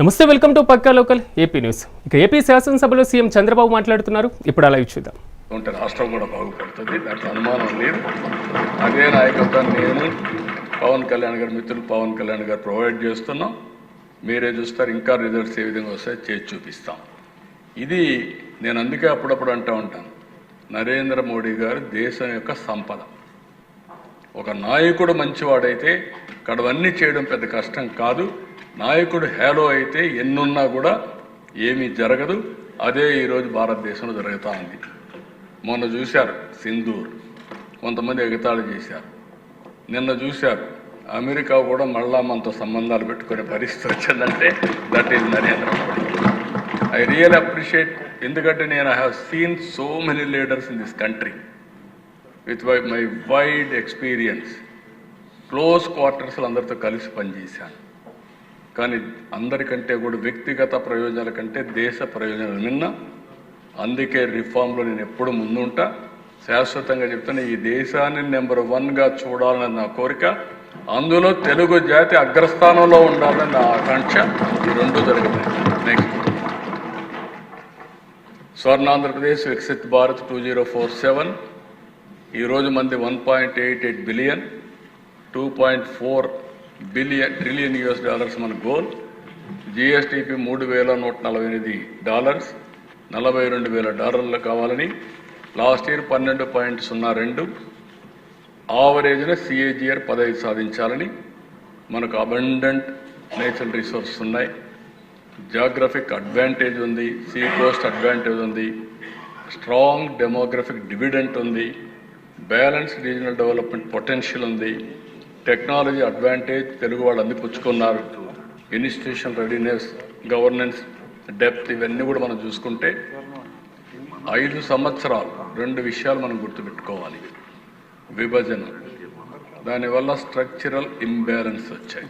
నమస్తే welcome to Pakka local AP news. ఇక AP శాసనసభలో సీఎం చంద్రబాబు మాట్లాడుతున్నారు. ఇప్పుడు అలా చూద్దాం. ఉంటే రాష్ట్రం కూడా బాగుపడుతుంది. దాంట్లో అనుమానం లేదు. అదే నాయకత్వాన్ని నేను పవన్ కళ్యాణ్ గారి మిత్రులు పవన్ కళ్యాణ్ గారు ప్రొవైడ్ చేస్తున్నాం. మీరే చూస్తారు ఇంకా రిజల్ట్స్ ఏ విధంగా వస్తాయో చేసి చూపిస్తాం. ఇది నేను అందుకే అప్పుడప్పుడు అంటూ ఉంటాను. నరేంద్ర మోడీ గారు దేశం యొక్క సంపద. ఒక నాయకుడు మంచివాడైతే కడవన్నీ చేయడం పెద్ద కష్టం కాదు. నాయకుడు హేలో అయితే ఎన్నున్నా కూడా ఏమీ జరగదు. అదే ఈరోజు భారతదేశంలో జరుగుతూ ఉంది. మొన్న చూశారు సింధూర్. కొంతమంది ఎగతాళి చేశారు. నిన్న చూశారు అమెరికా కూడా మళ్ళా మనతో సంబంధాలు పెట్టుకునే పరిస్థితి వచ్చిందంటే that is Narendra Modi. I real appreciate ఎందుకంటే నేను I have seen so many leaders in this country with my my wide experience. Close క్వార్టర్స్లో అందరితో కలిసి పనిచేశాను. కానీ అందరికంటే కూడా వ్యక్తిగత ప్రయోజనాల కంటే దేశ ప్రయోజనాలు నిన్న. అందుకే రిఫార్మ్లో నేను ఎప్పుడు ముందుంటా. శాశ్వతంగా చెప్తాను ఈ దేశాన్ని నెంబర్ వన్గా చూడాలని నా కోరిక. అందులో తెలుగు జాతి అగ్రస్థానంలో ఉండాలని నా ఆకాంక్ష. ఈ రెండు జరుగుతాయి next Swarnandhra Pradesh Viksit Bharat two zero four seven. ఈరోజు మంది one point eight eight billion. Two point four billion trillion US dollars మన గోల్ జిఎస్టిపి మూడు వేల నూట నలభై ఎనిమిది డాలర్స్ నలభై రెండు వేల డాలర్లు కావాలని. లాస్ట్ ఇయర్ పన్నెండు పాయింట్ సున్నా రెండు. ఆవరేజ్న సిఏజిఆర్ పదహైదు సాధించాలని. మనకు అబండెంట్ నేచురల్ రిసోర్సెస్ ఉన్నాయి. జాగ్రఫిక్ అడ్వాంటేజ్ ఉంది. సీ కోస్ట్ అడ్వాంటేజ్ ఉంది. స్ట్రాంగ్ డెమోగ్రఫిక్ డివిడెంట్ ఉంది. బ్యాలెన్స్ రీజనల్ డెవలప్మెంట్ పొటెన్షియల్ ఉంది. టెక్నాలజీ అడ్వాంటేజ్ తెలుగు వాళ్ళు అందిపుచ్చుకున్నారు ఇన్స్టిట్యూషన్ రెడీనెస్ గవర్నెన్స్ డెప్త్ ఇవన్నీ కూడా మనం చూసుకుంటే ఐదు సంవత్సరాలు రెండు విషయాలు మనం గుర్తుపెట్టుకోవాలి. విభజన. దానివల్ల స్ట్రక్చరల్ ఇంబ్యాలెన్స్ వచ్చాయి.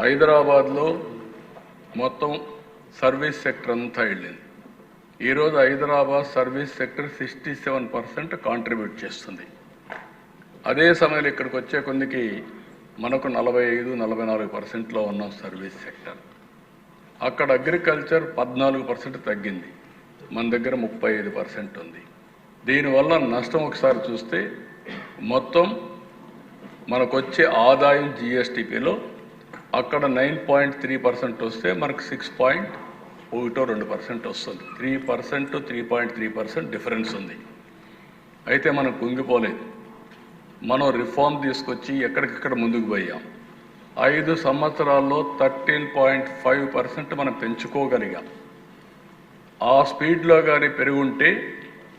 హైదరాబాద్లో మొత్తం సర్వీస్ సెక్టర్ అంతా వెళ్ళింది. ఈరోజు Hyderabad service sector sixty seven percent contribute చేస్తుంది. అదే సమయంలో ఇక్కడికి వచ్చే కొందికి మనకు నలభై ఐదు నలభై నాలుగు పర్సెంట్లో ఉన్నాం సర్వీస్ సెక్టర్. అక్కడ అగ్రికల్చర్ పద్నాలుగు పర్సెంట్ తగ్గింది. మన దగ్గర ముప్పై ఐదు పర్సెంట్ ఉంది. దీనివల్ల నష్టం ఒకసారి చూస్తే మొత్తం మనకు వచ్చే ఆదాయం జిఎస్టిపిలో అక్కడ నైన్ పాయింట్ త్రీ పర్సెంట్ వస్తే మనకు సిక్స్ పాయింట్ ఒకటో రెండు పర్సెంట్ వస్తుంది. Three percent three point three percent difference ఉంది. అయితే మనం కుంగిపోలేదు. మనం రిఫార్మ్ తీసుకొచ్చి ఎక్కడికక్కడ ముందుకు పోయాం. ఐదు సంవత్సరాల్లో థర్టీన్ పాయింట్ ఫైవ్ పర్సెంట్ మనం పెంచుకోగలిగాం. ఆ స్పీడ్లో కానీ పెరుగుంటే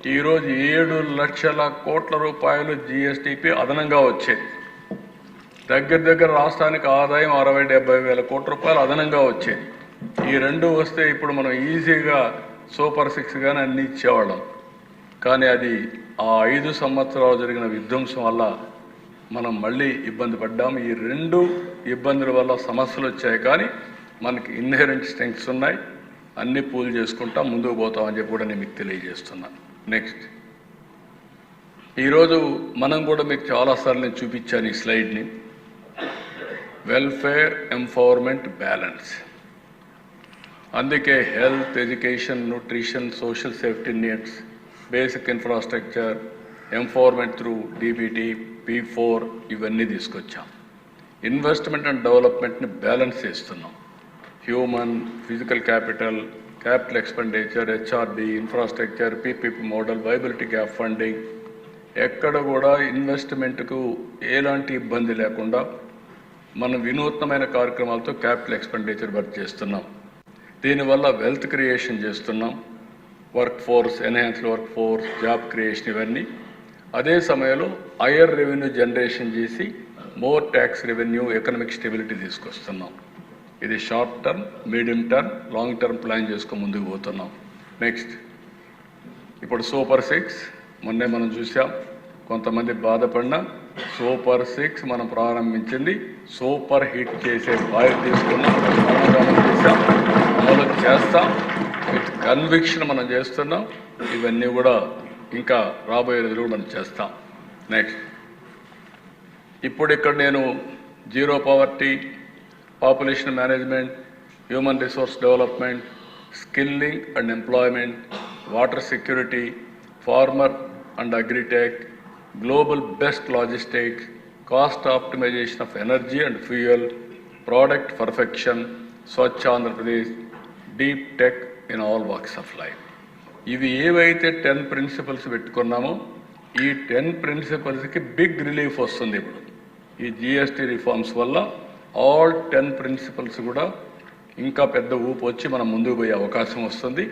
ఈరోజు ఏడు లక్షల కోట్ల రూపాయలు జిఎస్టిపి అదనంగా వచ్చేది. దగ్గర దగ్గర రాష్ట్రానికి ఆదాయం అరవై డెబ్బై వేల కోట్ల రూపాయలు అదనంగా వచ్చేది. ఈ రెండు వస్తే ఇప్పుడు మనం ఈజీగా సూపర్ సిక్స్ కానీ అన్ని ఇచ్చేవాళ్ళం. కానీ అది ఆ ఐదు సంవత్సరాలు జరిగిన విధ్వంసం వల్ల మనం మళ్ళీ ఇబ్బంది పడ్డాము. ఈ రెండు ఇబ్బందుల వల్ల సమస్యలు వచ్చాయి కానీ మనకి ఇన్హెరెంట్ స్ట్రెంగ్స్ ఉన్నాయి. అన్ని పూల్ చేసుకుంటా ముందుకు పోతామని చెప్పి కూడా నేను మీకు తెలియజేస్తున్నాను నెక్స్ట్ ఈరోజు మనం కూడా మీకు చాలాసార్లు నేను చూపించాను ఈ స్లైడ్ని. వెల్ఫేర్ ఎంపవర్మెంట్ బ్యాలెన్స్ అందుకే health education nutrition social safety needs basic infrastructure empowerment through DBT P four ఇవన్నీ తీసుకొచ్చాం. ఇన్వెస్ట్మెంట్ అండ్ డెవలప్మెంట్ని బ్యాలెన్స్ చేస్తున్నాం. Human physical capital capital expenditure HRD infrastructure PPP model viability gap funding. ఎక్కడ కూడా ఇన్వెస్ట్మెంట్కు ఎలాంటి ఇబ్బంది లేకుండా మనం వినూత్నమైన కార్యక్రమాలతో క్యాపిటల్ ఎక్స్పెండిచర్ వర్క్ చేస్తున్నాం. దీనివల్ల వెల్త్ క్రియేషన్ చేస్తున్నాం. Work force enhanced work force job creation ఇవన్నీ. అదే సమయంలో హయ్యర్ రెవెన్యూ జనరేషన్ చేసి more tax revenue economic stability తీసుకొస్తున్నాం. ఇది short term medium term long term plan చేసుకుని ముందుకు పోతున్నాం. నెక్స్ట్ ఇప్పుడు సూపర్ సిక్స్ మొన్నే మనం చూసాం. కొంతమంది బాధపడిన సూపర్ సిక్స్ మనం ప్రారంభించింది. సూపర్ హిట్ చేసే బాధ్యత తీసుకున్నాం చూసాం చేసాం. అమలు చేస్తాం. కన్విక్షన్ మనం చేస్తున్నాం ఇవన్నీ కూడా ఇంకా రాబోయే రోజులు మనం చేస్తాం. నెక్స్ట్ ఇప్పుడు ఇక్కడ నేను zero poverty population management human resource development skilling and employment water security farmer and agritech global best logistic cost optimisation of energy and fuel product perfection Swachh Andhra Pradesh deep tech in all works of life ఇవి ఏవైతే ten principles పెట్టుకున్నామో ఈ ten ప్రిన్సిపల్స్కి big relief వస్తుంది ఇప్పుడు. ఈ GST reforms వల్ల all ten principles కూడా ఇంకా పెద్ద ఊపు వచ్చి మనం ముందుకు పోయే అవకాశం వస్తుంది.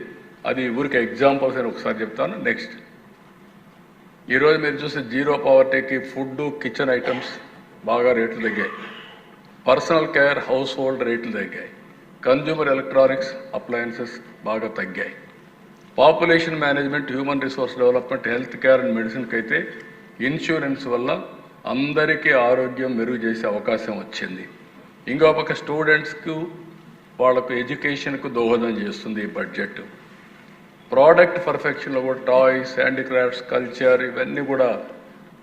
అది ఊరికి ఎగ్జాంపుల్స్ అని ఒకసారి చెప్తాను. నెక్స్ట్ ఈరోజు మీరు చూస్తే జీరో పవర్టీకి ఫుడ్ కిచెన్ ఐటమ్స్ బాగా రేట్లు తగ్గాయి. పర్సనల్ కేర్ హౌస్ హోల్డ్ రేట్లు తగ్గాయి. కన్జ్యూమర్ ఎలక్ట్రానిక్స్ అప్లయన్సెస్ బాగా తగ్గాయి. Population management human resource development health care and మెడిసిన్కి అయితే ఇన్సూరెన్స్ వల్ల అందరికీ ఆరోగ్యం మెరుగు చేసే అవకాశం వచ్చింది. ఇంకో పక్క స్టూడెంట్స్కు వాళ్ళకు ఎడ్యుకేషన్కు దోహదం చేస్తుంది ఈ బడ్జెట్ ప్రోడక్ట్ పర్ఫెక్షన్లో కూడా టాయ్స్ హ్యాండిక్రాఫ్ట్స్ కల్చర్ ఇవన్నీ కూడా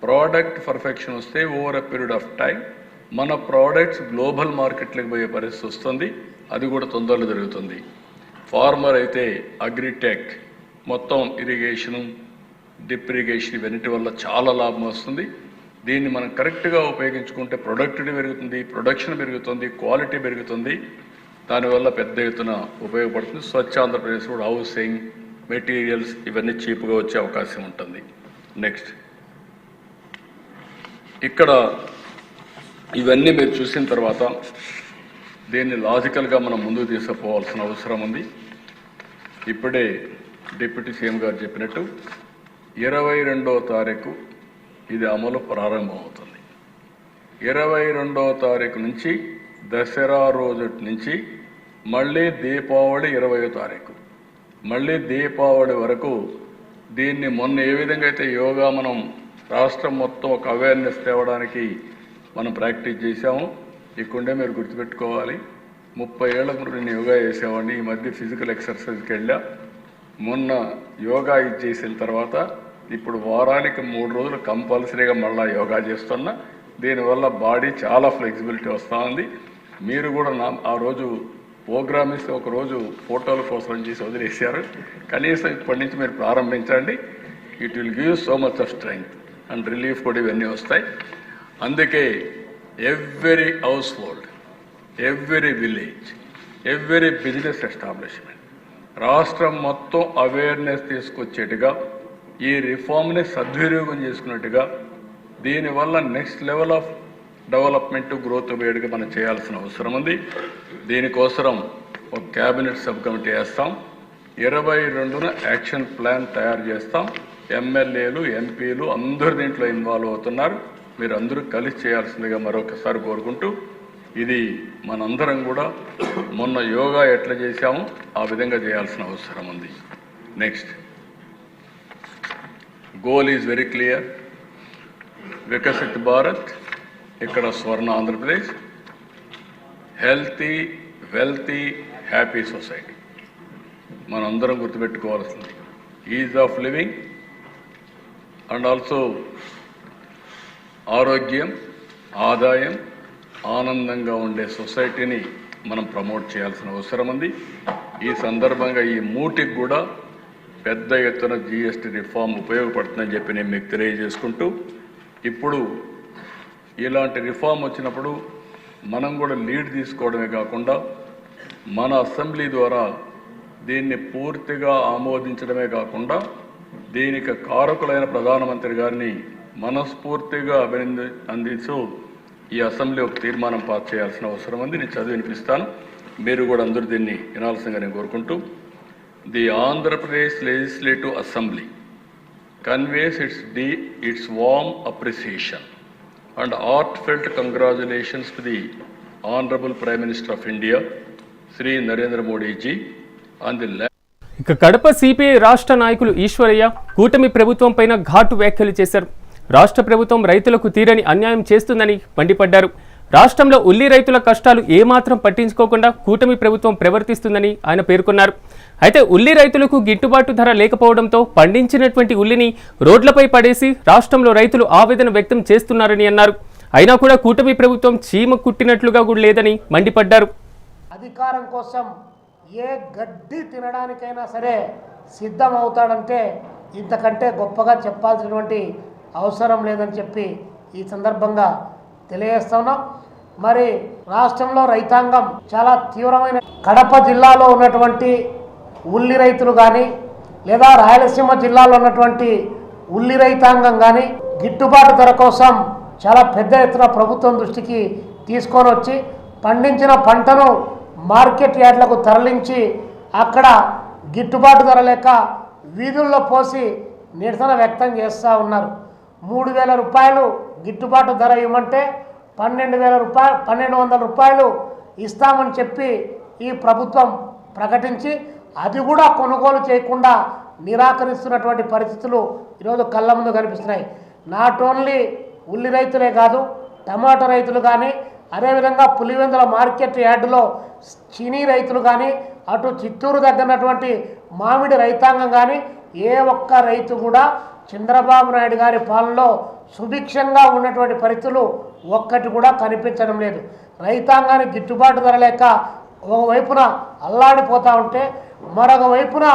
ప్రోడక్ట్ పర్ఫెక్షన్ వస్తే over a period of time మన ప్రోడక్ట్స్ గ్లోబల్ మార్కెట్లకు పోయే పరిస్థితి వస్తుంది. అది కూడా తొందరలో జరుగుతుంది. ఫార్మర్ అయితే అగ్రిటెక్ మొత్తం ఇరిగేషను డిప్ ఇరిగేషన్ ఇవన్నిటి వల్ల చాలా లాభం వస్తుంది. దీన్ని మనం కరెక్ట్గా ఉపయోగించుకుంటే ప్రొడక్టివిటీ పెరుగుతుంది ప్రొడక్షన్ పెరుగుతుంది క్వాలిటీ పెరుగుతుంది. దానివల్ల పెద్ద ఎత్తున ఉపయోగపడుతుంది. స్వచ్ఛ ఆంధ్రప్రదేశ్ కూడా హౌసింగ్ మెటీరియల్స్ ఇవన్నీ చీప్గా వచ్చే అవకాశం ఉంటుంది. నెక్స్ట్. ఇక్కడ ఇవన్నీ మీరు చూసిన తర్వాత దీన్ని లాజికల్గా మనం ముందుకు తీసుకుపోవాల్సిన అవసరం ఉంది. ఇప్పుడే డిప్యూటీ సీఎం గారు చెప్పినట్టు ఇరవై రెండవ తారీఖు ఇది అమలు ప్రారంభమవుతుంది. ఇరవై రెండవ తారీఖు నుంచి దసరా రోజు నుంచి మళ్ళీ దీపావళి ఇరవయో తారీఖు. మళ్ళీ దీపావళి వరకు దీన్ని మొన్న ఏ విధంగా అయితే యోగా మనం రాష్ట్రం మొత్తం ఒక అవేర్నెస్ తేవడానికి మనం ప్రాక్టీస్ చేశాము ఇక్కడే మీరు గుర్తుపెట్టుకోవాలి. ముప్పై ఏళ్ళ ముందు నేను యోగా చేసేవాడిని. ఈ మధ్య ఫిజికల్ ఎక్సర్సైజ్కి వెళ్ళా. మొన్న యోగా ఇది చేసిన తర్వాత ఇప్పుడు వారానికి మూడు రోజులు కంపల్సరీగా మళ్ళీ యోగా చేస్తున్నా. దీనివల్ల బాడీ చాలా ఫ్లెక్సిబిలిటీ వస్తూ ఉంది మీరు కూడా నా ఆ రోజు ప్రోగ్రామ్ ఇస్తే ఒక రోజు కోసం చేసి వదిలేశారు. కనీసం ఇప్పటి నుంచి మీరు ప్రారంభించండి. It will give so much of strength and relief కూడా ఇవన్నీ వస్తాయి. అందుకే every household every village every business establishment రాష్ట్రం మొత్తం అవేర్నెస్ తీసుకొచ్చేట్టుగా ఈ రిఫార్మ్ని సద్వినియోగం చేసుకున్నట్టుగా దీనివల్ల next level of development growth వేడిగా మనం చేయాల్సిన అవసరం ఉంది. దీనికోసం ఒక క్యాబినెట్ సబ్ కమిటీ వేస్తాం. ఇరవై రెండున యాక్షన్ ప్లాన్ తయారు చేస్తాం. ఎమ్మెల్యేలు ఎంపీలు అందరు దీంట్లో ఇన్వాల్వ్ అవుతున్నారు. మీరు అందరూ కలిసి చేయాల్సిందిగా మరొకసారి కోరుకుంటూ ఇది మనందరం కూడా మొన్న యోగా ఎట్లా చేశామో ఆ విధంగా చేయాల్సిన అవసరం ఉంది. Next goal is very clear Viksit Bharat ఇక్కడ Swarna Andhra Pradesh. Healthy wealthy happy society మనందరం గుర్తుపెట్టుకోవాల్సింది. Ease of living and also ఆరోగ్యం ఆదాయం ఆనందంగా ఉండే సొసైటీని మనం ప్రమోట్ చేయాల్సిన అవసరం ఉంది. ఈ సందర్భంగా ఈ మూటికి కూడా పెద్ద ఎత్తున జిఎస్టీ రిఫార్మ్ ఉపయోగపడుతుందని చెప్పి నేను మీకు తెలియజేసుకుంటూ ఇప్పుడు ఇలాంటి రిఫార్మ్ వచ్చినప్పుడు మనం కూడా లీడ్ తీసుకోవడమే కాకుండా మన అసెంబ్లీ ద్వారా దీన్ని పూర్తిగా ఆమోదించడమే కాకుండా దీనికి కారకులైన ప్రధానమంత్రి గారిని మనస్ఫూర్తిగా అభినంది అందిస్తూ ఈ అసెంబ్లీ ఒక తీర్మానం పాస్ చేయాల్సిన అవసరం ఉంది. నేను చదివి వినిపిస్తాను. మీరు కూడా అందరూ దీన్ని వినాల్సిందిగా నేను కోరుకుంటూ the Andhra Pradesh legislative assembly conveys its, de- its warm appreciation and heartfelt congratulations to the Honorable Prime Minister of India, Sri Narendra Modi ji, on the ఇక కడప సిపిఐ రాష్ట్ర నాయకులు ఈశ్వరయ్య కూటమి ప్రభుత్వం పైన ఘాటు వ్యాఖ్యలు చేశారు. రాష్ట్ర ప్రభుత్వం రైతులకు తీరని అన్యాయం చేస్తుందని మండిపడ్డారు. రాష్ట్రంలో ఉల్లి రైతుల కష్టాలు ఏమాత్రం పట్టించుకోకుండా కూటమి ప్రభుత్వం ప్రవర్తిస్తుందని ఆయన పేర్కొన్నారు. అయితే ఉల్లి రైతులకు గిట్టుబాటు ధర లేకపోవడంతో పండించినటువంటి ఉల్లిని రోడ్లపై పడేసి రాష్ట్రంలో రైతులు ఆవేదన వ్యక్తం చేస్తున్నారని అన్నారు. అయినా కూడా కూటమి ప్రభుత్వం చీమ కుట్టినట్లుగా కూడా లేదని మండిపడ్డారు. అధికారం కోసం ఏ గడ్డి తినడానికైనా సరే సిద్ధం అవుతాడంటే ఇంతకంటే గొప్పగా చెప్పాల్సినటువంటి అవసరం లేదని చెప్పి ఈ సందర్భంగా తెలియజేస్తున్నాం మరి రాష్ట్రంలో రైతాంగం చాలా తీవ్రమైన కడప జిల్లాలో ఉన్నటువంటి ఉల్లి రైతులు కానీ లేదా రాయలసీమ జిల్లాలో ఉన్నటువంటి ఉల్లి రైతాంగం కానీ గిట్టుబాటు ధర కోసం చాలా పెద్ద ఎత్తున ప్రభుత్వం దృష్టికి తీసుకొని వచ్చి పండించిన పంటను మార్కెట్ యార్డ్లకు తరలించి అక్కడ గిట్టుబాటు ధర లేక వీధుల్లో పోసి నిరసన వ్యక్తం చేస్తూ ఉన్నారు. మూడు వేల రూపాయలు గిట్టుబాటు ధర ఇవ్వమంటే పన్నెండు వేల రూపాయలు పన్నెండు వందల రూపాయలు ఇస్తామని చెప్పి ఈ ప్రభుత్వం ప్రకటించి అది కూడా కొనుగోలు చేయకుండా నిరాకరిస్తున్నటువంటి పరిస్థితులు ఈరోజు కళ్ళ ముందు కనిపిస్తున్నాయి. నాట్ ఓన్లీ ఉల్లి రైతులే కాదు టమాటా రైతులు కానీ అదేవిధంగా పులివెందుల మార్కెట్ యార్డులో చినీ రైతులు కానీ అటు చిత్తూరు దగ్గరటువంటి మామిడి రైతాంగం కానీ ఏ ఒక్క రైతు కూడా చంద్రబాబు నాయుడు గారి పాలనలో సుభిక్షంగా ఉన్నటువంటి పరిస్థితులు ఒక్కటి కూడా కనిపించడం లేదు. రైతాంగానికి గిట్టుబాటు ధర లేక ఒకవైపున అల్లాడిపోతూ ఉంటే మరొక వైపున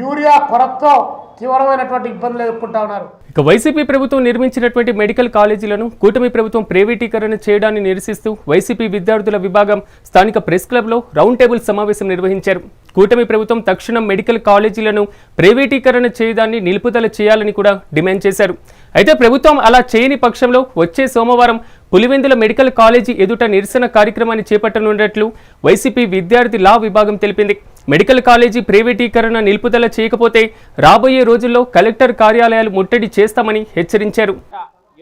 యూరియా కొరతతో తీవ్రమైనటువంటి ఇబ్బందులు ఎదుర్కొంటా ఉన్నారు. ఇక వైసీపీ ప్రభుత్వం నిర్మించినటువంటి మెడికల్ కాలేజీలను కూటమి ప్రభుత్వం ప్రైవేటీకరణ చేయడాన్ని నిరసిస్తూ వైసీపీ విద్యార్థుల విభాగం స్థానిక ప్రెస్ క్లబ్లో రౌండ్ టేబుల్ సమావేశం నిర్వహించారు. కూటమి ప్రభుత్వం తక్షణం మెడికల్ కాలేజీలను ప్రైవేటీకరణ చేయడాన్ని నిలుపుదల చేయాలని కూడా డిమాండ్ చేశారు. అయితే ప్రభుత్వం అలా చేయని పక్షంలో వచ్చే సోమవారం పులివెందుల మెడికల్ కాలేజీ ఎదుట నిరసన కార్యక్రమాన్ని చేపట్టనున్నట్లు వైసీపీ విద్యార్థి లా విభాగం తెలిపింది. మెడికల్ కాలేజీ ప్రైవేటీకరణ నిలుపుదల చేయకపోతే రాబోయే రోజుల్లో కలెక్టర్ కార్యాలయాలు ముట్టడి చేస్తామని హెచ్చరించారు.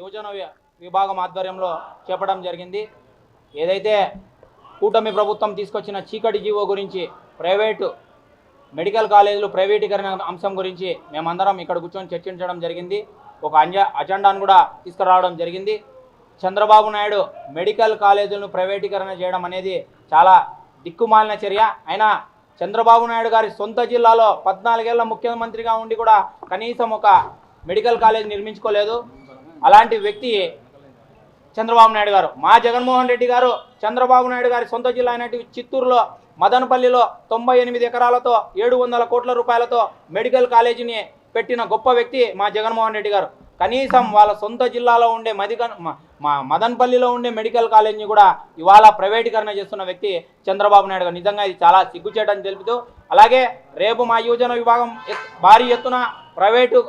యువజన విభాగం ఆధ్వర్యంలో చెప్పడం జరిగింది. ఏదైతే కూటమి ప్రభుత్వం తీసుకొచ్చిన చీకటి జీవో గురించి ప్రైవేటు మెడికల్ కాలేజీలు ప్రైవేటీకరణ అంశం గురించి మేమందరం ఇక్కడ కూర్చొని చర్చించడం జరిగింది. ఒక అంజ అజెండాను కూడా తీసుకురావడం జరిగింది. చంద్రబాబు నాయుడు మెడికల్ కాలేజీలను ప్రైవేటీకరణ చేయడం అనేది చాలా దిక్కుమాలిన చర్య. అయినా చంద్రబాబు నాయుడు గారి సొంత జిల్లాలో పద్నాలుగేళ్ళ ముఖ్యమంత్రిగా ఉండి కూడా కనీసం ఒక మెడికల్ కాలేజ్ నిర్మించుకోలేదు. అలాంటి వ్యక్తి చంద్రబాబు నాయుడు గారు. మా జగన్మోహన్ రెడ్డి గారు చంద్రబాబు నాయుడు గారి సొంత జిల్లా అయినటువంటి చిత్తూరులో మదనపల్లిలో తొంభై ఎనిమిది ఎకరాలతో ఏడు వందల కోట్ల రూపాయలతో మెడికల్ కాలేజీని పెట్టిన గొప్ప వ్యక్తి మా జగన్మోహన్ రెడ్డి గారు. కనీసం వాళ్ళ సొంత జిల్లాలో ఉండే మదిగన్ మా- మదన్పల్లిలో మదనపల్లిలో ఉండే మెడికల్ కాలేజీని కూడా ఇవాళ ప్రైవేటీకరణ చేస్తున్న వ్యక్తి చంద్రబాబు నాయుడు గారు. నిజంగా ఇది చాలా సిగ్గుచేటని తెలుపుతూ అలాగే రేపు మా యువజన విభాగం భారీ ఎత్తున ప్రైవేటు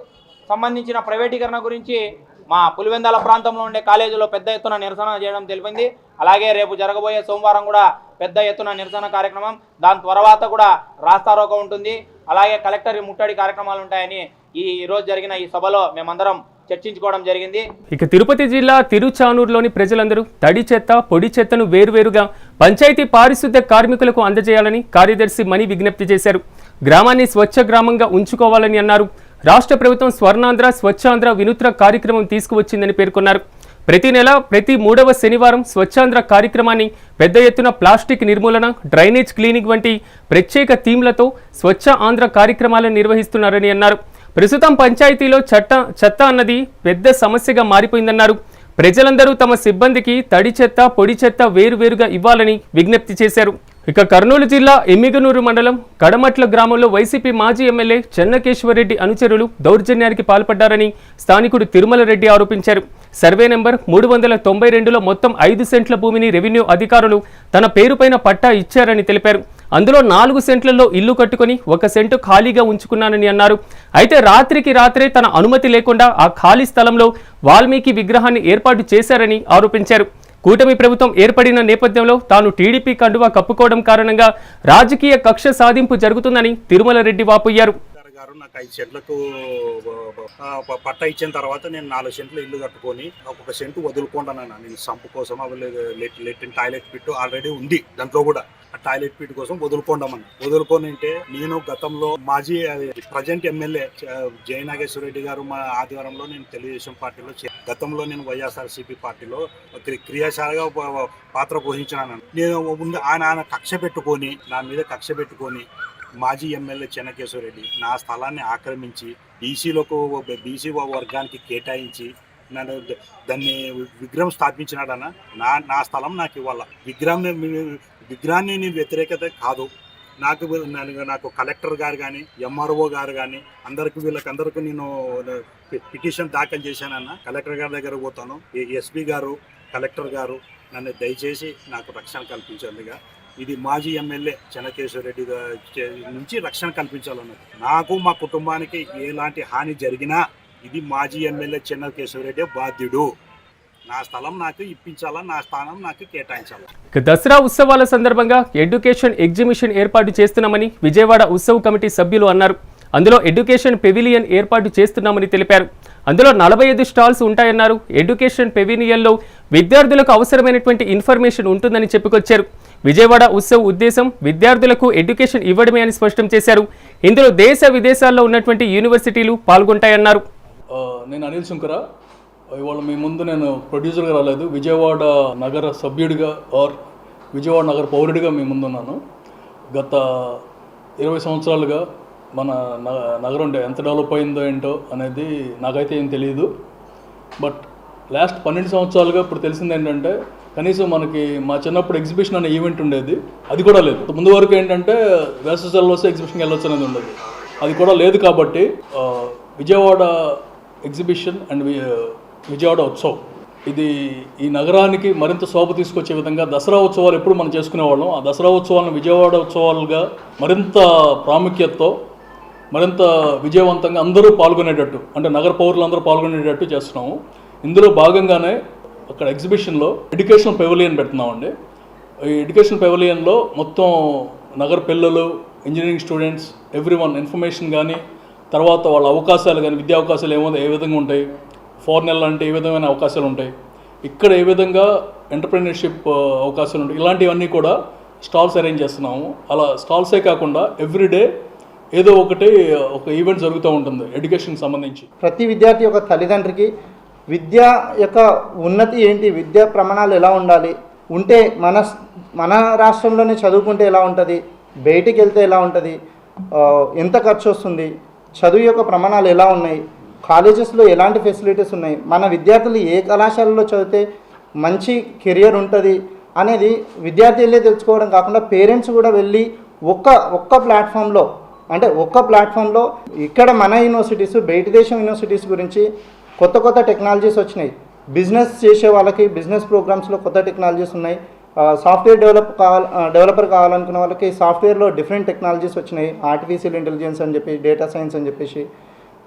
సంబంధించిన ప్రైవేటీకరణ గురించి మా పులివెందాల ప్రాంతంలో ఉండే కాలేజీలో పెద్ద ఎత్తున నిరసన చేయడం తెలిపింది. అలాగే రేపు జరగబోయే సోమవారం కూడా పెద్ద ఎత్తున నిరసన కార్యక్రమం. దాని తర్వాత కూడా రాస్తారోక ఉంటుంది. అలాగే కలెక్టర్ ముట్టడి కార్యక్రమాలు ఉంటాయని ఈ ఈ రోజు జరిగిన ఈ సభలో మేమందరం చర్చించుకోవడం జరిగింది. ఇక తిరుపతి జిల్లా తిరుచానూరులోని ప్రజలందరూ తడి చెత్త పొడి చెత్తను వేరువేరుగా పంచాయతీ పారిశుద్ధ్య కార్మికులకు అందజేయాలని కార్యదర్శి మణి విజ్ఞప్తి చేశారు. గ్రామాన్ని స్వచ్ఛ గ్రామంగా ఉంచుకోవాలని అన్నారు. రాష్ట్ర ప్రభుత్వం స్వర్ణాంధ్ర స్వచ్ఛాంధ్ర వినూత్న కార్యక్రమం తీసుకువచ్చిందని పేర్కొన్నారు. ప్రతి నెల ప్రతి మూడవ శనివారం స్వచ్ఛాంధ్ర కార్యక్రమాన్ని పెద్ద ఎత్తున ప్లాస్టిక్ నిర్మూలన డ్రైనేజ్ క్లీనింగ్ వంటి ప్రత్యేక థీమ్లతో స్వచ్ఛ ఆంధ్ర కార్యక్రమాలను నిర్వహిస్తున్నారని అన్నారు. ప్రస్తుతం పంచాయతీలో చట్ట చెత్త అన్నది పెద్ద సమస్యగా మారిపోయిందన్నారు. ప్రజలందరూ తమ సిబ్బందికి తడి చెత్త పొడి చెత్త వేరువేరుగా ఇవ్వాలని విజ్ఞప్తి చేశారు. ఇక కర్నూలు జిల్లా ఎమ్మిగనూరు మండలం కడమట్ల గ్రామంలో వైసీపీ మాజీ ఎమ్మెల్యే చెన్నకేశ్వరరెడ్డి అనుచరులు దౌర్జన్యానికి పాల్పడ్డారని స్థానికుడు తిరుమల రెడ్డి ఆరోపించారు. సర్వే నెంబర్ మూడు వందల తొంభై రెండులో మొత్తం ఐదు సెంట్ల భూమిని రెవెన్యూ అధికారులు తన పేరుపైన పట్టా ఇచ్చారని తెలిపారు. అందులో నాలుగు సెంట్లలో ఇల్లు కట్టుకొని ఒక సెంటు ఖాళీగా ఉంచుకున్నానని అన్నారు. అయితే రాత్రికి రాత్రే తన అనుమతి లేకుండా ఆ ఖాళీ స్థలంలో వాల్మీకి విగ్రహాన్ని ఏర్పాటు చేశారని ఆరోపించారు. కూటమి ప్రభుత్వం ఏర్పడిన నేపథ్యంలో తాను టీడీపీ కండువా కప్పుకోవడం కారణంగా రాజకీయ కక్ష సాధింపు జరుగుతుందని తిరుమల రెడ్డి వాపోయారు. గారు నాకు ఐదు సెంట్లకు పట్ట పట్టా ఇచ్చిన తర్వాత నేను నాలుగు సెంట్లు ఇల్లు కట్టుకొని ఒక్కొక్క సెంటు వదులుకుంటానన్న నేను సంపు కోసం అవి టాయిలెట్ పెట్టు ఆల్రెడీ ఉంది దాంట్లో కూడా. టాయిలెట్ పీట్ కోసం వదులుకోండమని. వదులుకొని అంటే నేను గతంలో మాజీ ప్రజెంట్ ఎమ్మెల్యే జయ నాగేశ్వర రెడ్డి గారు మా ఆదివారంలో నేను తెలుగుదేశం పార్టీలో గతంలో నేను వైఎస్ఆర్సీపీ పార్టీలో క్రి- క్రియాశాలగా పాత్ర పోషించినాను. నేను ముందు ఆయన ఆయన కక్ష పెట్టుకొని నా మీద కక్ష పెట్టుకొని మాజీ ఎమ్మెల్యే చెన్నకేశ్వర రెడ్డి నా స్థలాన్ని ఆక్రమించి బీసీలకు బీసీ వర్గానికి కేటాయించి నన్ను దాన్ని విగ్రహం స్థాపించినాడన్న నా నా స్థలం నాకు ఇవ్వాల. విగ్రహం విగ్రహాన్ని నేను వ్యతిరేకత కాదు. నాకు నాకు- కలెక్టర్ గారు కానీ ఎంఆర్ఓ గారు కానీ అందరికి వీళ్ళకి నేను పిటిషన్ దాఖలు చేశానన్న. కలెక్టర్ గారి దగ్గర పోతాను. ఎస్పీ గారు కలెక్టర్ గారు నన్ను దయచేసి నాకు రక్షణ కల్పించేందుగా ఇది మాజీ ఎమ్మెల్యే చెన్నకేశ్వర రెడ్డి చే- నుంచి రక్షణ కల్పించాలన్నది. నాకు మా కుటుంబానికి ఎలాంటి హాని జరిగినా ఇది మాజీ ఎమ్మెల్యే చెన్నకేశ్వర రెడ్డి బాధ్యుడు. నా స్థలం నాకు ఇప్పించాలా నా స్థానం నాకు కేటాయించాలా? ఇక దసరా ఉత్సవాల సందర్భంగా ఎడ్యుకేషన్ ఎగ్జిబిషన్ ఏర్పాటు చేస్తున్నామని విజయవాడ ఉత్సవ్ కమిటీ సభ్యులు అన్నారు. అందులో ఎడ్యుకేషన్ పెవిలియన్ ఏర్పాటు చేస్తున్నామని తెలిపారు. అందులో నలభై ఐదు స్టాల్స్ ఉంటాయన్నారు. ఎడ్యుకేషన్ పెవిలియన్లో విద్యార్థులకు అవసరమైనటువంటి ఇన్ఫర్మేషన్ ఉంటుందని చెప్పుకొచ్చారు. విజయవాడ ఉత్సవ్ ఉద్దేశం విద్యార్థులకు ఎడ్యుకేషన్ ఇవ్వడమే అని స్పష్టం చేశారు. ఇందులో దేశ విదేశాల్లో ఉన్నటువంటి యూనివర్సిటీలు పాల్గొంటాయన్నారు. నేను అనిల్ శంకర. ఇవాళ మీ ముందు నేను ప్రొడ్యూసర్గా రాలేదు. విజయవాడ నగర సభ్యుడిగా ఆర్ విజయవాడ నగర పౌరుడిగా మీ ముందున్నాను గత ఇరవై సంవత్సరాలుగా మన న- నగరం ఎంత డెవలప్ అయిందో ఏంటో అనేది నాకైతే ఏం తెలియదు బట్ లాస్ట్ పన్నెండు సంవత్సరాలుగా ఇప్పుడు తెలిసింది ఏంటంటే కనీసం మనకి మా చిన్నప్పుడు ఎగ్జిబిషన్ అనే ఈవెంట్ ఉండేది. అది కూడా లేదు. ముందు వరకు ఏంటంటే వేసవిలో వస్తే ఎగ్జిబిషన్కి వెళ్ళొచ్చు అనేది ఉండేది. అది కూడా లేదు కాబట్టి విజయవాడ ఎగ్జిబిషన్ అండ్ వి- విజయవాడ ఉత్సవ్. ఇది ఈ నగరానికి మరింత శోభ తీసుకొచ్చే విధంగా దసరా ఉత్సవాలు ఎప్పుడు మనం చేసుకునేవాళ్ళం. ఆ దసరా ఉత్సవాలను విజయవాడ ఉత్సవాలుగా మరింత ప్రాముఖ్యతతో మరింత విజయవంతంగా అందరూ పాల్గొనేటట్టు అంటే నగర పౌరులు అందరూ పాల్గొనేటట్టు చేస్తున్నాము. ఇందులో భాగంగానే అక్కడ ఎగ్జిబిషన్లో ఎడ్యుకేషన్ పెవిలియన్ పెడుతున్నామండి. ఈ ఎడ్యుకేషన్ పెవిలియన్లో మొత్తం నగర పిల్లలు engineering students every one information కానీ తర్వాత వాళ్ళ అవకాశాలు కానీ విద్యా అవకాశాలు ఏమో ఏ విధంగా ఉంటాయి ఫారెన్ అంటే ఏ విధమైన అవకాశాలు ఉంటాయి? ఇక్కడ ఏ విధంగా ఎంటర్ప్రీనర్షిప్ అవకాశాలు ఉంటాయి? ఇలాంటివన్నీ కూడా స్టాల్స్ అరేంజ్ చేస్తున్నాము. అలా స్టాల్సే కాకుండా ఎవ్రీడే ఏదో ఒకటి ఒక ఈవెంట్ జరుగుతూ ఉంటుంది ఎడ్యుకేషన్కి సంబంధించి. ప్రతి విద్యార్థి యొక్క తల్లిదండ్రికి విద్య యొక్క ఉన్నతి ఏంటి? విద్యా ప్రమాణాలు ఎలా ఉండాలి? ఉంటే మన మన రాష్ట్రంలోనే చదువుకుంటే ఎలా ఉంటుంది? బయటికి వెళ్తే ఎలా ఉంటుంది? ఎంత ఖర్చు వస్తుంది? చదువు యొక్క ప్రమాణాలు ఎలా ఉన్నాయి? కాలేజెస్లో ఎలాంటి ఫెసిలిటీస్ ఉన్నాయి? మన విద్యార్థులు ఏ కళాశాలలో చదివితే మంచి కెరియర్ ఉంటుంది అనేది విద్యార్థి వెళ్ళి తెలుసుకోవడం కాకుండా పేరెంట్స్ కూడా వెళ్ళి ఒక్క ఒక్క ప్లాట్ఫామ్లో అంటే ఒక్క ప్లాట్ఫామ్లో ఇక్కడ మన యూనివర్సిటీస్ బయట దేశం యూనివర్సిటీస్ గురించి కొత్త కొత్త టెక్నాలజీస్ వచ్చినాయి. బిజినెస్ చేసే వాళ్ళకి బిజినెస్ ప్రోగ్రామ్స్లో కొత్త టెక్నాలజీస్ ఉన్నాయి. సాఫ్ట్వేర్ డెవలప్ కావాల డెవలపర్ కావాలనుకున్న వాళ్ళకి సాఫ్ట్వేర్లో డిఫరెంట్ టెక్నాలజీస్ వచ్చినాయి. ఆర్టిఫిషియల్ ఇంటెలిజెన్స్ అని చెప్పి డేటా సైన్స్ అని చెప్పేసి.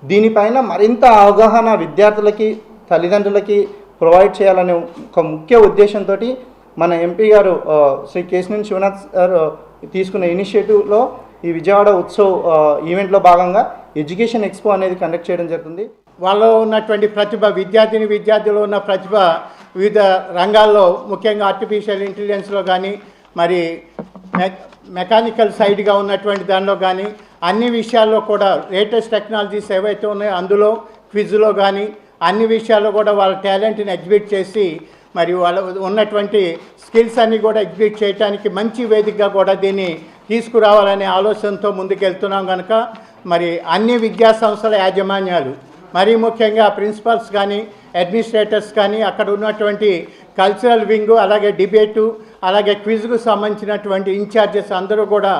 దీనిపైన మరింత అవగాహన విద్యార్థులకి తల్లిదండ్రులకి ప్రొవైడ్ చేయాలనే ఒక ముఖ్య ఉద్దేశంతో మన ఎంపీ గారు శ్రీ కేశినేని శివనాథ్ గారు తీసుకున్న ఇనిషియేటివ్లో ఈ విజయవాడ ఉత్సవ్ ఈవెంట్లో భాగంగా ఎడ్యుకేషన్ ఎక్స్పో అనేది కండక్ట్ చేయడం జరుగుతుంది. వాళ్ళలో ఉన్నటువంటి ప్రతిభ విద్యార్థిని విద్యార్థులు ఉన్న ప్రతిభ వివిధ రంగాల్లో ముఖ్యంగా ఆర్టిఫిషియల్ ఇంటెలిజెన్స్లో కానీ మరి మె- మెకానికల్ సైడ్గా ఉన్నటువంటి దానిలో కానీ అన్ని విషయాల్లో కూడా లేటెస్ట్ టెక్నాలజీస్ ఏవైతే ఉన్నాయో అందులో క్విజ్లో కానీ అన్ని విషయాల్లో కూడా వాళ్ళ టాలెంట్ని ఎగ్జిబిట్ చేసి మరి వాళ్ళ ఉన్నటువంటి స్కిల్స్ అన్ని కూడా ఎగ్జిబిట్ చేయడానికి మంచి వేదికగా కూడా దీన్ని తీసుకురావాలనే ఆలోచనతో ముందుకెళ్తున్నాం కనుక మరి అన్ని విద్యా సంస్థల యాజమాన్యాలు మరీ ముఖ్యంగా ప్రిన్సిపల్స్ కానీ అడ్మినిస్ట్రేటర్స్ కానీ అక్కడ ఉన్నటువంటి కల్చరల్ వింగ్ అలాగే డిబేటు అలాగే క్విజ్కు సంబంధించినటువంటి ఇన్ఛార్జెస్ అందరూ కూడా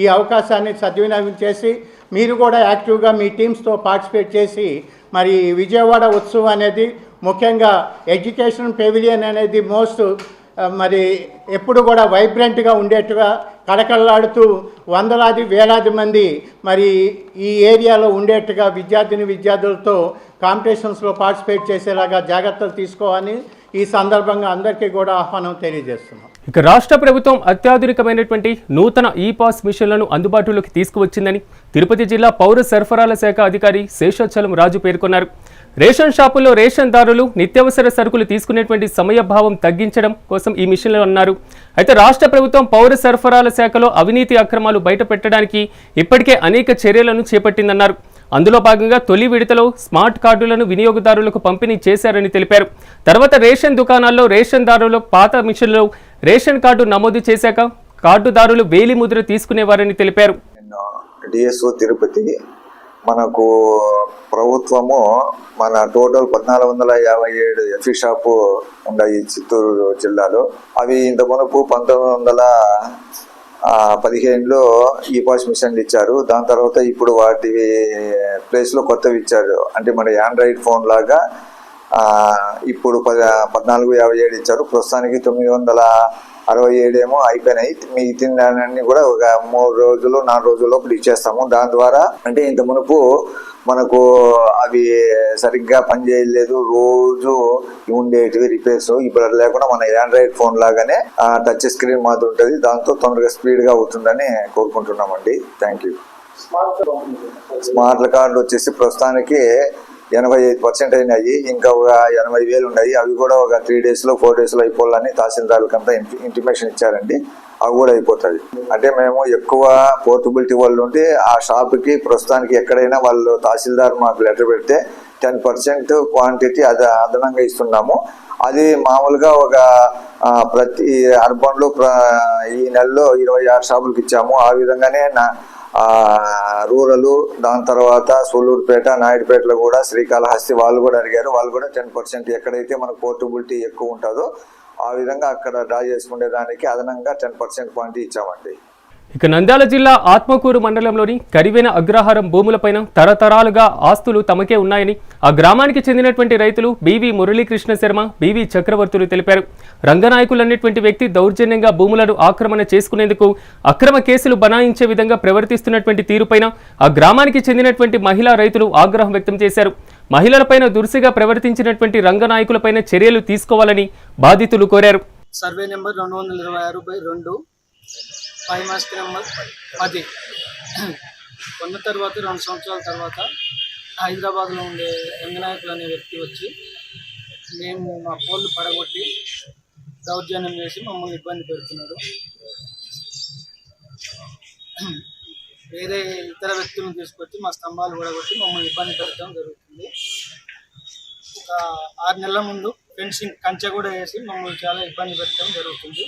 ఈ అవకాశాన్ని సద్వినియోగం చేసి మీరు కూడా యాక్టివ్గా మీ టీమ్స్తో పార్టిసిపేట్ చేసి మరి విజయవాడ ఉత్సవం అనేది ముఖ్యంగా ఎడ్యుకేషన్ పెవిలియన్ అనేది మోస్ట్ మరి ఎప్పుడు కూడా వైబ్రెంట్గా ఉండేట్టుగా కడకళ్ళాడుతూ వందలాది వేలాది మంది మరి ఈ ఏరియాలో ఉండేట్టుగా విద్యార్థిని విద్యార్థులతో కాంపిటీషన్స్లో పార్టిసిపేట్ చేసేలాగా జాగ్రత్తలు తీసుకోవాలని ఈ సందర్భంగా అందరికీ కూడా ఆహ్వానం తెలియజేస్తున్నాం. ఇక రాష్ట్ర ప్రభుత్వం అత్యాధునికమైనటువంటి నూతన ఈ పాస్ మిషన్లను అందుబాటులోకి తీసుకువచ్చిందని తిరుపతి జిల్లా పౌర సరఫరాల శాఖ అధికారి శేషాచలం రాజు పేర్కొన్నారు. రేషన్ షాపుల్లో రేషన్ దారులు నిత్యావసర సరుకులు తీసుకునేటువంటి సమయభావం తగ్గించడం కోసం ఈ మిషన్లు అన్నారు. అయితే రాష్ట్ర ప్రభుత్వం పౌర సరఫరాల శాఖలో అవినీతి అక్రమాలు బయటపెట్టడానికి ఇప్పటికే అనేక చర్యలను చేపట్టిందన్నారు. అందులో భాగంగా తొలి విడతలో స్మార్ట్ కార్డులను వినియోగదారులకు పంపిణీ చేశారని తెలిపారు. తర్వాత రేషన్ దుకాణాల్లో రేషన్దారులు పాత మిషన్లో రేషన్ కార్డు నమోదు చేశాక కార్డుదారులు వేలి ముద్ర తీసుకునేవారని తెలిపారు. డిఎస్ఓ తిరుపతి మనకు ప్రభుత్వము మన టోటల్ పద్నాలుగు వందల యాభై ఏడు ఎఫీ షాపు ఉన్నాయి చిత్తూరు జిల్లాలో. అవి ఇంత మునుపు పంతొమ్మిది వందల పదిహేనులో ఈ పాస్ మిషన్లు ఇచ్చారు. దాని తర్వాత ఇప్పుడు వాటి ప్లేస్లో కొత్తవి ఇచ్చారు. అంటే మన ఆండ్రాయిడ్ ఫోన్ లాగా ఇప్పుడు పద పద్నాలుగు యాభై ఏడు ఇచ్చారు. ప్రస్తుతానికి తొమ్మిది వందల అరవై ఏడేమో అయిపోయినాయి. మిగతా కూడా ఒక మూడు రోజులు నాలుగు రోజుల లోపల ఇచ్చేస్తాము. దాని ద్వారా అంటే ఇంత మునుపు మనకు అవి సరిగ్గా పనిచేయలేదు రోజు ఉండేటివి రిపేర్స్. ఇప్పుడు లేకుండా మన ఆండ్రాయిడ్ ఫోన్ లాగానే టచ్ స్క్రీన్ మాత్రం ఉంటుంది. దాంతో తొందరగా స్పీడ్గా అవుతుందని కోరుకుంటున్నామండి. థ్యాంక్ యూ స్మార్ట్ కార్డు వచ్చేసి ప్రస్తుతానికి ఎనభై ఐదు పర్సెంట్ అయినాయి. ఇంకా ఒక ఎనభై వేలు ఉన్నాయి. అవి కూడా ఒక త్రీ డేస్లో ఫోర్ డేస్లో అయిపోవాలని తహసీల్దార్లకంతా ఇంటిమేషన్ ఇచ్చారండి. అవి కూడా అయిపోతుంది అంటే మేము ఎక్కువ పోర్టబిలిటీ వాళ్ళు ఉంటే ఆ షాప్కి ప్రస్తుతానికి ఎక్కడైనా వాళ్ళు తహసీల్దార్ మాకు లెటర్ పెడితే టెన్ పర్సెంట్ క్వాంటిటీ అది అదనంగా ఇస్తున్నాము. అది మామూలుగా ఒక ప్రతి అర్బన్లో ప్ర- ఈ నెలలో ఇరవై ఆరు షాపులకు ఇచ్చాము. ఆ విధంగానే నా రూరల్ దాని తర్వాత సూలూరుపేట నాయుడుపేటలో కూడా శ్రీకాళహస్తి వాళ్ళు కూడా అడిగారు. వాళ్ళు కూడా టెన్ పర్సెంట్ ఎక్కడైతే మనకు పోర్టబిలిటీ ఎక్కువ ఉంటుందో ఆ విధంగా అక్కడ డ్రా చేసుకునే దానికి అదనంగా టెన్ పర్సెంట్ పాయింట్ ఇచ్చామండి. ఇక నంద్యాల జిల్లా ఆత్మకూరు మండలంలోని కరివెన అగ్రహారం భూములపైన తరతరాలుగా ఆస్తులు తమకే ఉన్నాయని ఆ గ్రామానికి చెందినటువంటి రైతులు బీవీ మురళీకృష్ణ శర్మ బీవీ చక్రవర్తులు తెలిపారు. రంగనాయకులన్నటువంటి వ్యక్తి దౌర్జన్యంగా భూములను ఆక్రమణ చేసుకునేందుకు అక్రమ కేసులు బనాయించే విధంగా ప్రవర్తిస్తున్నటువంటి తీరుపైన ఆ గ్రామానికి చెందినటువంటి మహిళా రైతులు ఆగ్రహం వ్యక్తం చేశారు. మహిళలపైన దురుసిగా ప్రవర్తించినటువంటి రంగనాయకులపైన చర్యలు తీసుకోవాలని బాధితులు కోరారు. సర్వే నెంబర్ రెండు వందల ఇరవై ఆరు బై రెండు పై మాస్క్ నెంబర్ పది. కొన్న తర్వాత రెండు సంవత్సరాల తర్వాత హైదరాబాద్లో ఉండే రంగనాయకులు అనే వ్యక్తి వచ్చి మేము మా పోళ్ళు పడగొట్టి దౌర్జన్యం చేసి మమ్మల్ని ఇబ్బంది పెడుతున్నారు. వేరే ఇతర వ్యక్తులను తీసుకొచ్చి మా స్తంభాలు పడగొట్టి మమ్మల్ని ఇబ్బంది పెట్టడం జరుగుతుంది. ఒక ఆరు నెలల ముందు ఫెన్సింగ్ కంచె కూడా వేసి మమ్మల్ని చాలా ఇబ్బంది పెట్టడం జరుగుతుంది.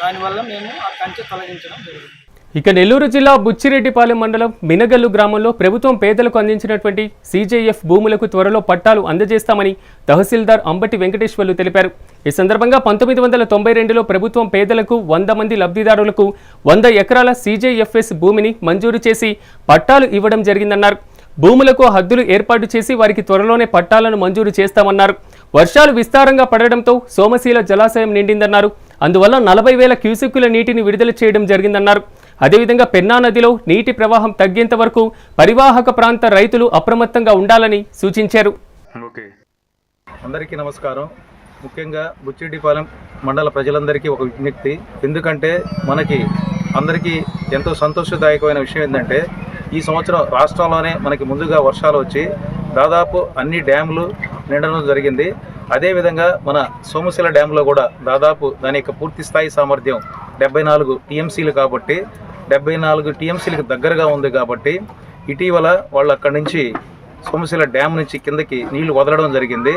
దానివల్ల మేము ఆ కంచె తొలగించడం జరిగింది. ఇక నెల్లూరు జిల్లా బుచ్చిరెడ్డిపాలెం మండలం మినగల్లు గ్రామంలో ప్రభుత్వం పేదలకు అందించినటువంటి సీజేఎఫ్ భూములకు త్వరలో పట్టాలు అందజేస్తామని తహసీల్దార్ అంబటి వెంకటేశ్వర్లు తెలిపారు. ఈ సందర్భంగా పంతొమ్మిది వందల తొంభై రెండులో ప్రభుత్వం పేదలకు వంద మంది లబ్ధిదారులకు వంద ఎకరాల సీజేఎఫ్ఎస్ భూమిని మంజూరు చేసి పట్టాలు ఇవ్వడం జరిగిందన్నారు. భూములకు హద్దులు ఏర్పాటు చేసి వారికి త్వరలోనే పట్టాలను మంజూరు చేస్తామన్నారు. వర్షాలు విస్తారంగా పడడంతో సోమశీల జలాశయం నిండిందన్నారు. అందువల్ల నలభై వేల క్యూసెక్కుల నీటిని విడుదల చేయడం జరిగిందన్నారు. అదేవిధంగా పెన్నా నదిలో నీటి ప్రవాహం తగ్గేంత వరకు పరివాహక ప్రాంత రైతులు అప్రమత్తంగా ఉండాలని సూచించారు. అందరికీ నమస్కారం. ముఖ్యంగా బుచ్చిరెడ్డిపాలెం మండల ప్రజలందరికీ ఒక విజ్ఞప్తి. ఎందుకంటే మనకి అందరికీ ఎంతో సంతోషదాయకమైన విషయం ఏంటంటే ఈ సంవత్సరం రాష్ట్రంలోనే మనకి ముందుగా వర్షాలు వచ్చి దాదాపు అన్ని డ్యాములు నిండడం జరిగింది. అదేవిధంగా మన సోమశిల డ్యాంలో కూడా దాదాపు దాని యొక్క పూర్తి స్థాయి సామర్థ్యం డెబ్బై నాలుగు టీఎంసీలు కాబట్టి డెబ్బై నాలుగు టీఎంసీలకు దగ్గరగా ఉంది కాబట్టి ఇటీవల వాళ్ళు అక్కడి నుంచి సోమశిల డ్యామ్ నుంచి కిందకి నీళ్ళు వదలడం జరిగింది.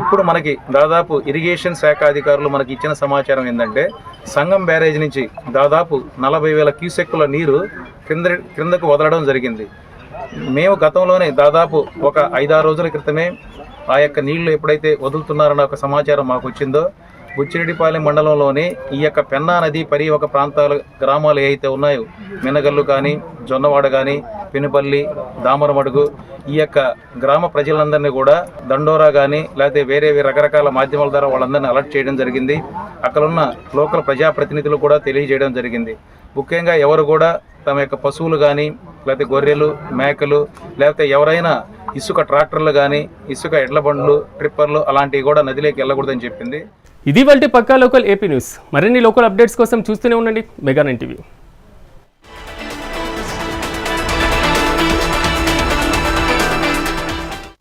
ఇప్పుడు మనకి దాదాపు ఇరిగేషన్ శాఖ అధికారులు మనకి ఇచ్చిన సమాచారం ఏంటంటే సంగం బ్యారేజ్ నుంచి దాదాపు నలభై వేల క్యూసెక్కుల నీరు క్రింద క్రిందకు వదలడం జరిగింది. మేము గతంలోనే దాదాపు ఒక ఐదారు రోజుల క్రితమే ఆ యొక్క నీళ్ళు ఎప్పుడైతే వదులుతున్నారన్న ఒక సమాచారం మాకు వచ్చిందో బుచ్చిరెడ్డిపాలెం మండలంలోని ఈ యొక్క పెన్నా నది పరివక ప్రాంతాలు గ్రామాలు ఏవైతే ఉన్నాయో మినగల్లు కానీ జొన్నవాడ కానీ పెనుపల్లి దామరమడుగు ఈ యొక్క గ్రామ ప్రజలందరినీ కూడా దండోరా కానీ లేకపోతే వేరే వేరే రకరకాల మాధ్యమాల ద్వారా వాళ్ళందరినీ అలర్ట్ చేయడం జరిగింది. అక్కడ ఉన్న లోకల్ ప్రజాప్రతినిధులు కూడా తెలియజేయడం జరిగింది. ముఖ్యంగా ఎవరు కూడా తమ యొక్క పశువులు కానీ లేకపోతే గొర్రెలు మేకలు లేకపోతే ఎవరైనా ఇసుక ట్రాక్టర్లు కానీ ఇసుక ఎడ్ల బండ్లు ట్రిప్పర్లు అలాంటివి కూడా నదిలోకి వెళ్ళకూడదని చెప్పింది. ఇది వంటి పక్కా లోకల్ ఏపీ న్యూస్. మరిన్ని లోకల్ అప్డేట్స్ కోసం చూస్తూనే ఉండండి. Mega nine TV.